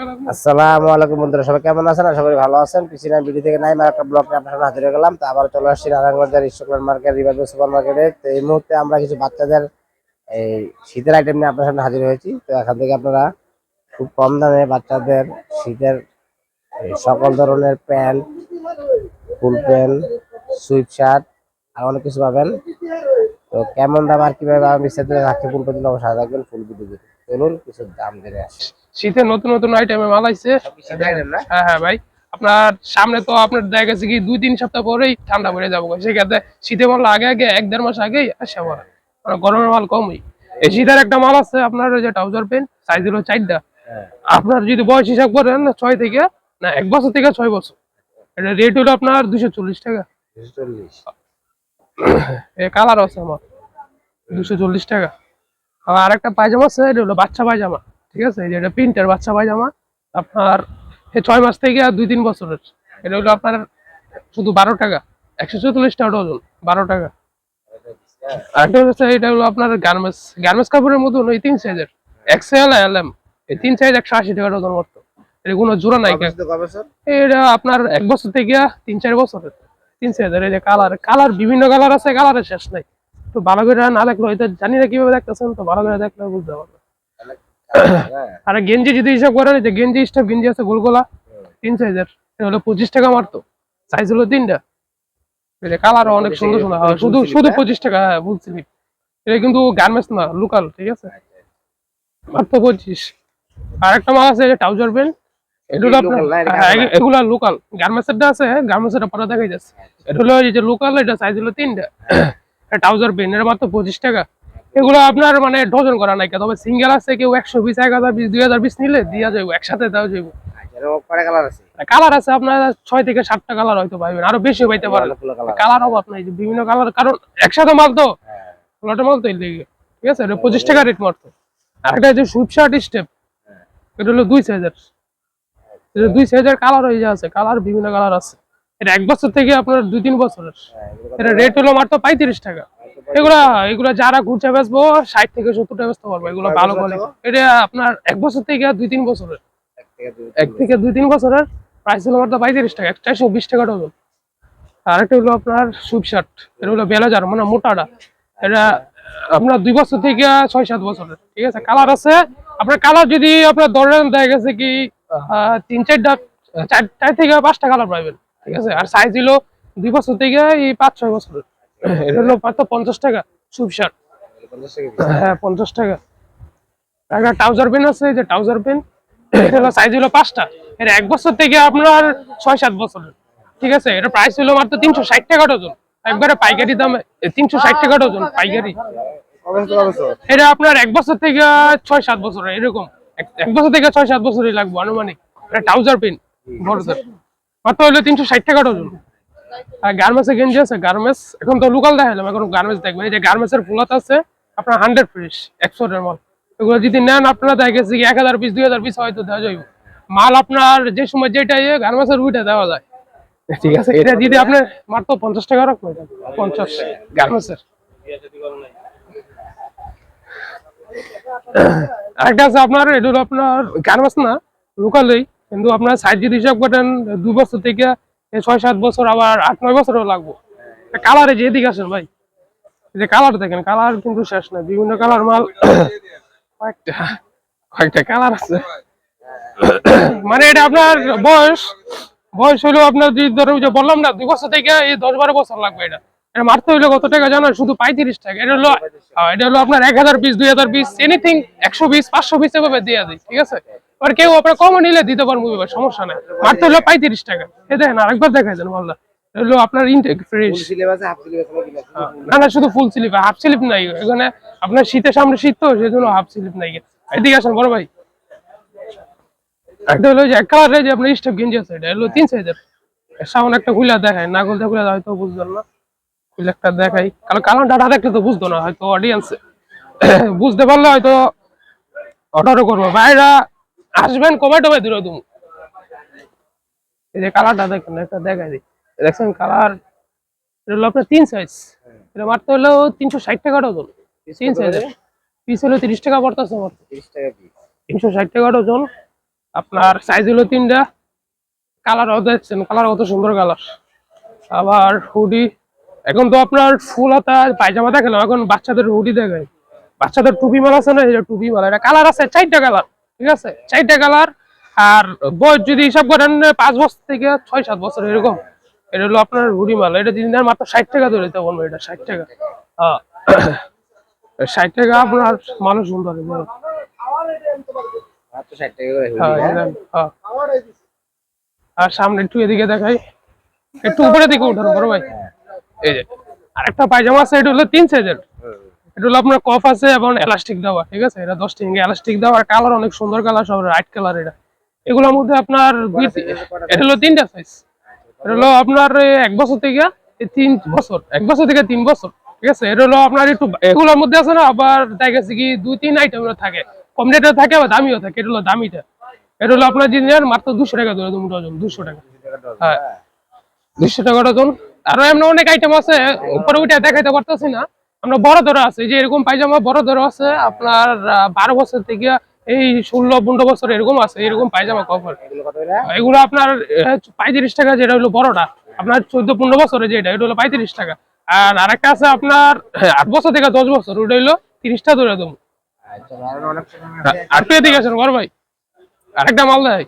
আসসালামু আলাইকুম বন্ধুরা, সবাই কেমন আছেন? আশা করি ভালো আছেন। পিছিয়ে ভিডিও থেকে নাই একটা ব্লগ আপনার সামনে হাজির গেলাম। তো আবার চলে আসছি নারায়ণগঞ্জের স্টকল্যান্ড মার্কেট রিভার সুপার মার্কেটে তো এই মুহূর্তে আমরা কিছু বাচ্চাদের এই শীতের আইটেম নিয়ে আপনার সামনে হাজির হয়েছি। তো এখান থেকে আপনারা খুব কম দামে বাচ্চাদের শীতের সকল ধরনের pant, full pant sweatshirt আর অনেক কিছু পাবেন। তো কেমন দাম আর কীভাবে আমি বিস্তারিত রাখতে ফুল পর্যন্ত অবশ্যই থাকবেন ফুল ভিডিও চলুন, কিছু দাম জেনে আসি। শীতের নতুন নতুন আইটেমে মাল আইছে। হ্যাঁ হ্যাঁ ভাই। আপনার সামনে তো আপনার দেখা গেছে কি দুই তিন সপ্তাহ পরেই ঠান্ডা পড়ে যাব। সেক্ষেত্রে শীতের মাল আগে আগে এক দেড় মাস আগেই আসে পড়ে মানে গরমের মাল কমই। এই শীতের একটা মাল আছে আপনার ওই যে ট্রাউজার প্যান্ট সাইজ হলো চারটা। হ্যাঁ। আপনার যদি বয়স হিসাব করেন না ছয় থেকে না এক বছর থেকে ছয় বছর। এটা রেট হলো আপনার দুশো চল্লিশ টাকা। কালার আছে আমার। দুশো চল্লিশ টাকা। আর একটা পায়জামা আছে এটা হলো বাচ্চা পায়জামা। ঠিক আছে? এই যে এটা প্রিন্টের বাচ্চা পায়জামা। আপনার ছয় মাস থেকে আর দুই তিন বছরের। এটা হলো আপনার শুধু বারো টাকা। একশো চল্লিশ টাকা ডজন বারো টাকা। আরেকটা হচ্ছে এটা হলো আপনার গার্মেন্টস গার্মেন্টস কাপড়ের মতন ওই তিন সাইজের এক্সেল এল এম এই তিন সাইজ একশো আশি টাকা ডজন মতো এটা কোনো জোড়া নাই? এটা আপনার এক বছর থেকে তিন চার বছরের তিন হাজার এই যে কালার কালার বিভিন্ন কালার আছে কালারের শেষ নাই। তো ভালো করে না দেখলে হয়তো জানি না কীভাবে দেখতেছেন তো ভালো করে দেখলে বুঝতে পারবেন। আর গেঞ্জি যদি হিসাব করেন যে গেঞ্জি স্টাফ গেঞ্জি আছে গোলগোলা তিন সাইজের এটা হলো পঁচিশ টাকা মারতো সাইজ হলো তিনটা। কালার অনেক সুন্দর সুন্দর হয় শুধু শুধু পঁচিশ টাকা হ্যাঁ স্লিপ এটা কিন্তু গার্মেন্টস না লোকাল ঠিক আছে? মাত্র পঁচিশ। আর একটা মাল আছে ট্রাউজার প্যান্ট এগুলো এটা হ্যাঁ, লোকাল গার্মেন্টস এর আছে গার্মেন্টস এর পরে দেখাই যাচ্ছে। এটা হলো এই যে লোকাল এটা সাইজ হলো তিনটা। ট্রাউজার প্যান্ট এর মাত্র পঁচিশ টাকা। এগুলো আপনার মানে ডজন করা নাই তবে সিঙ্গেল আছে কেউ একশো বিশ এক হাজার বিশ দুই হাজার বিশ নিলে দিয়া যাবে একসাথে দেওয়া কয়টা কালার আছে? আপনার ছয় থেকে সাতটা কালার হয়তো পাইবেন আরও বেশি পাইতে পারেন। কালার নাই যে বিভিন্ন কালার কারণ একসাথে মাল তো হ্যাঁ। লটে মাল তো ঠিক আছে? পঁচিশ টাকা রেট মারতো। আর একটা যে সুইপ শার্ট স্টেপ এটা হলো দুই সাইজের দুই সাইজের কালার হয়ে আছে কালার বিভিন্ন কালার আছে। এটা এক বছর থেকে আপনার দুই তিন বছরের। হ্যাঁ, এটা রেট হলো মাত্র পঁয়ত্রিশ টাকা। এগুলা এগুলা যারা ঘুরছে বেচবো ষাট থেকে সত্তর টাকা বেচতে পারব এগুলো ভালো কোয়ালিটি এটা আপনার এক বছর থেকে দুই তিন বছরের। এক থেকে দুই- তিন বছরের। প্রাইস হলো মাত্র পঁয়ত্রিশ টাকা চারশো বিশ টাকা ডজন আর একটা হলো আপনার সুইপ শার্ট এটা হলো বেলাজার মানে মোটাটা। এটা আপনার দুই বছর থেকে ছয় সাত বছরের ঠিক আছে? কালার আছে। আপনার কালার যদি আপনার ধরেন দেখা গেছে কি তিন চারটা চার চার থেকে পাঁচটা কালার পাবেন ঠিক আছে? আর সাইজ হলো দুই বছর থেকে এই পাঁচ ছয় বছরের। এটা হলো মাত্র পঞ্চাশ টাকা। হ্যাঁ পঞ্চাশ টাকা। একটা পেন আছে যে ট্রাউজার পেন হলো পাঁচটা। এটা এক বছর থেকে আপনার ছয় সাত বছরের ঠিক আছে এটা প্রাইস মাত্র ডজন। একবারে পাইকারি দামে তিনশো ষাট টাকা ডজন পাইকারি? এটা আপনার এক বছর থেকে ছয় সাত বছরের এরকম। এক- বছর থেকে ছয় সাত বছরই লাগবে আনুমানিক। ট্রাউজার পেন মাত্র হলো তিনশো ষাট টাকা ডজন। আর গার্মেন্টসের গেঞ্জি আছে গার্মেন্টস। এখন তো লোকাল দেখালাম এখন গার্মেন্টস দেখবেন। এই যে গার্মেন্টসের ফুলাত আছে আপনার হান্ড্রেড ফ্রেশ একশোটার মাল এগুলো যদি নেন আপনারা দেখা এক হাজার পিস দুই হাজার পিস হয়তো দেওয়া যাবে মাল আপনার যে সময় যেটা ইয়ে গার্মেন্টসের উইটা দেওয়া যায়। ঠিক আছে এটা যদি আপনার মাত্র পঞ্চাশ টাকা পঞ্চাশ গার্মেন্টসের আরেকটা আছে আপনার এটা হলো আপনার গার্মেন্টস না লোকালেই কিন্তু আপনার সাইজ যদি হিসাব করেন দু বছর থেকে ছয় সাত বছর আবার আট নয় বছরও লাগবো। কালারে যে এদিকে আসেন ভাই যে কালার দেখেন, কালার কিন্তু শেষ না বিভিন্ন কালার মাল। কয়েকটা কয়েকটা কালার আছে। মানে এটা আপনার বয়স বয়স হলো আপনার যদি ধরো যে বললাম না, দুই বছর থেকে এই দশ বারো বছর লাগবে এটা। এটা মারতে হইলে কত টাকা জানো? শুধু পঁয়ত্রিশ টাকা। এটা হলো এটা হলো আপনার এক হাজার পিস দুই হাজার পিস এনিথিং একশো পিস পাঁচশো পিস এভাবে দিয়ে দিই ঠিক আছে? এবার কেউ আপনার কমও নিলে দিতে পারব এবার সমস্যা নেই। মারতে হলো পঁয়ত্রিশ টাকা। এ দেখেন আরেকবার দেখাই দেন মালদা। হলো আপনার ইনটেক ফ্রেশ নাকি না? না শুধু ফুল স্লিপ হাফ স্লিপ নাই। এখানে আপনার শীতের সামনে শীত তো সেই জন্য হাফ স্লিপ নাই। এদিকে আসেন বড় ভাই। একটা হলো যে এক কালারের যে আপনার স্টেপ গেঞ্জি আছে এটা হলো তিন সাইজের সামনে একটা খুলে দেখায়। না খুলতে খুলে হয়তো বুঝবেন না। খুলে একটা দেখাই। কারণ কারণ ডাটা দেখলে তো বুঝতো না হয়তো অডিয়েন্সে বুঝতে পারলে হয়তো অর্ডারও করব। ভাইরা আসবেন কবে টবে দূরে তুমি? এই যে কালারটা দেখেন একটা দেখাই দিই। দেখছেন কালার? এটা হলো আপনার তিন সাইজ এটা মারতে হলো তিনশো ষাট টাকা ডজন তিন সাইজের পিস হলো তিরিশ টাকা পড়তেছে আমার। 30 টাকা। তিনশো ষাট টাকা ডজন আপনার সাইজ হলো তিনটা। কালার দেখছেন কালার কত সুন্দর কালার আবার হুডি এখন তো আপনার ফুল হাতা পায়জামা দেখালাম এখন বাচ্চাদের হুডি দেখায় বাচ্চাদের টুপি মাল আছে না এটা টুপি মাল। এটা কালার আছে চারটা কালার ঠিক আছে? চারটা কালার আর বয়স যদি হিসাব করেন পাঁচ বছর থেকে ছয় সাত বছর এরকম। এটা হলো আপনার হুডি মাল। এটা দিন মাত্র ষাট টাকা ধরে বলব এটা ষাট টাকা। ষাট টাকা আপনার মানুষ সুন্দর হ্যাঁ, হ্যাঁ? হ্যাঁ। আর সামনে একটু এদিকে দেখাই। একটু উপরে দিকে উঠান বড় ভাই। এই যে আরেকটা পায়জামা আছে এটা হলো তিন সাইজের। এটা হলো আপনার কফ আছে এবং এলাস্টিক দেওয়া ঠিক আছে? এটা দশ টিঙ্গে এলাস্টিক দেওয়া আর কালার অনেক সুন্দর কালার সব রাইট কালার এটা। এগুলোর মধ্যে আপনার এটা হলো তিনটা সাইজ এটা হলো আপনার এক বছর থেকে তিন বছর, এক বছর থেকে তিন বছর, ঠিক আছে? এটা হলো আপনার একটু এগুলোর মধ্যে আছে না, আবার দেখা গেছে কি দুই, তিন আইটেম থাকে। কম রেটেও থাকে, আবার দামিও থাকে। এটা হলো দামিটা। এটা হলো আপনার জিনিস মাত্র দুশো টাকা ধরে তুমি ডজন দুশো টাকা। হ্যাঁ। দুশো টাকা ডজন আরও এমন অনেক আইটেম আছে, উপরে উঠে দেখাইতে পারতেছি না। আমরা বড় ধরো আছে যে এরকম পায়জামা বড় ধরো আছে, আপনার বারো বছর থেকে এই ষোলো, পনেরো বছর এরকম আছে, এরকম পায়জামা কভার এগুলো আপনার পঁয়ত্রিশ টাকা যেটা হলো বড়টা, আপনার চোদ্দ, পনেরো বছরে যেটা এটা হলো পঁয়ত্রিশ টাকা। আর আরেকটা আছে আপনার আট বছর থেকে দশ বছর, ওটা হলো তিরিশটা ধরে দেবো। আরও পেয়ে দিকে বড় ভাই। আরেকটা মাল দেয়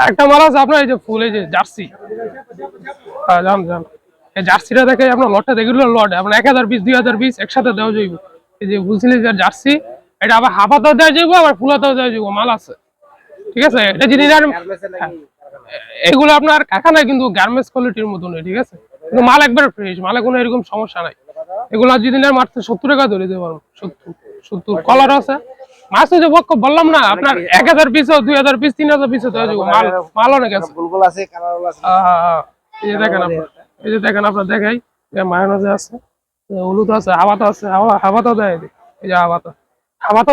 আরেকটা মাল আছে আপনার, এই যে ফুল, এই যে জার্সি। হ্যাঁ জান জান এই জার্সিটা দেখে আপনার লটটা দেখে লট। আপনার এক হাজার পিস দুই হাজার পিস একসাথে দেওয়া যাইব। এই যে বুঝলি যে জার্সি এটা আবার হাফাতেও দেওয়া যাইব আবার ফুলাতেও দেওয়া যাইব মাল আছে। ঠিক আছে? এটা যদি না Garments এর নাকি? এগুলো আপনার কারখানায় কিন্তু গার্মেন্টস কোয়ালিটির মতন ঠিক আছে? কিন্তু মাল একবার ফ্রেশ মালে কোনো এরকম সমস্যা নাই। এগুলো যদি না মাত্র সত্তর টাকা ধরে দিতে পারো সত্তর সত্তর কলার আছে। মাছ যে বক- বললাম না আপনার এক হাজার পিস দুই হাজার পিস তিন হাজার পিস হয়ে যাব মাল মাল অনেক আছে। হ্যাঁ, হ্যাঁ, হ্যাঁ। দেখেন আপনার। এই যে দেখেন আপনার দেখাই মায়ানজে আছে হলুদ আছে হাওয়াতো আছে হাওয়া দেয় এই যে হাওয়াতো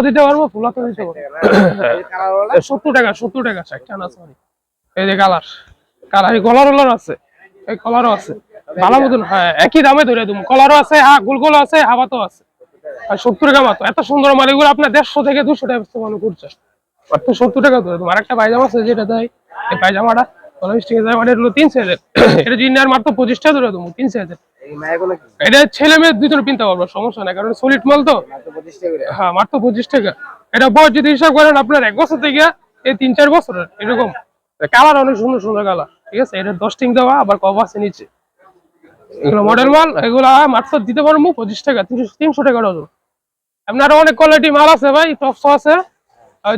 দিতে পারব দিতে পারব। সত্তর টাকা সত্তর টাকা সরি এই যে কালার কালার এই কলার ওলার আছে, এই কলারও আছে। ভালো মতন হ্যাঁ একই দামে ধরে দেবো। কলারও আছে হ্যাঁ গুলগুলো আছে হাবাতো আছে। আর সত্তর টাকা মাত্র, এত সুন্দর মাল, এগুলো আপনার দেড়শো থেকে দুশো টাকা বেচতে মনে করছে। সত্তর টাকা ধরে দেবো। আরেকটা পায়জামা আছে, যেটা দেয়, এই পায়জামাটা। এটা হলো তিন সাইজের এটা মাত্র ধরে দেবো তিন সাইজের ছেলে মেয়ে দুজন কিনতে পারব সমস্যা নাই কারণ সলিড মাল তো। হ্যাঁ মাত্র পঁচিশ টাকা। এটা বয়স যদি হিসাব করেন আপনার এক বছর থেকে এই তিন চার বছরের এরকম। কালার অনেক সুন্দর সুন্দর কালার। ঠিক আছে? এটা দশ টিং দেওয়া আবার কভার আছে নিচে। এগুলো মডেল মাল এগুলো মাত্র দিতে পারব পঁচিশ টাকা তিনশো তিনশো টাকা ডজন। আপনার অনেক কোয়ালিটি মাল আছে ভাই টপস আছে।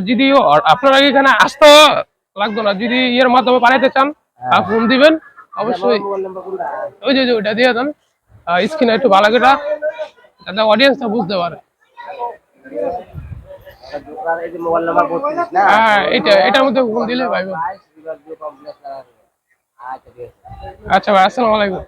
যদি আপনারা এখানে আসতে লাগতো না। যদি ইয়ের মাধ্যমে পাঠাইতে চান আর ফোন দিবেন অবশ্যই। ওই যে ওইটা দিয়ে দেন। স্ক্রিনে একটু ভালো করে যাতে অডিয়েন্সটা বুঝতে পারে। হ্যাঁ এটা এটার মধ্যে ফোন দিলে ভাই। আচ্ছা আচ্ছা ভাই আসসালামু আলাইকুম।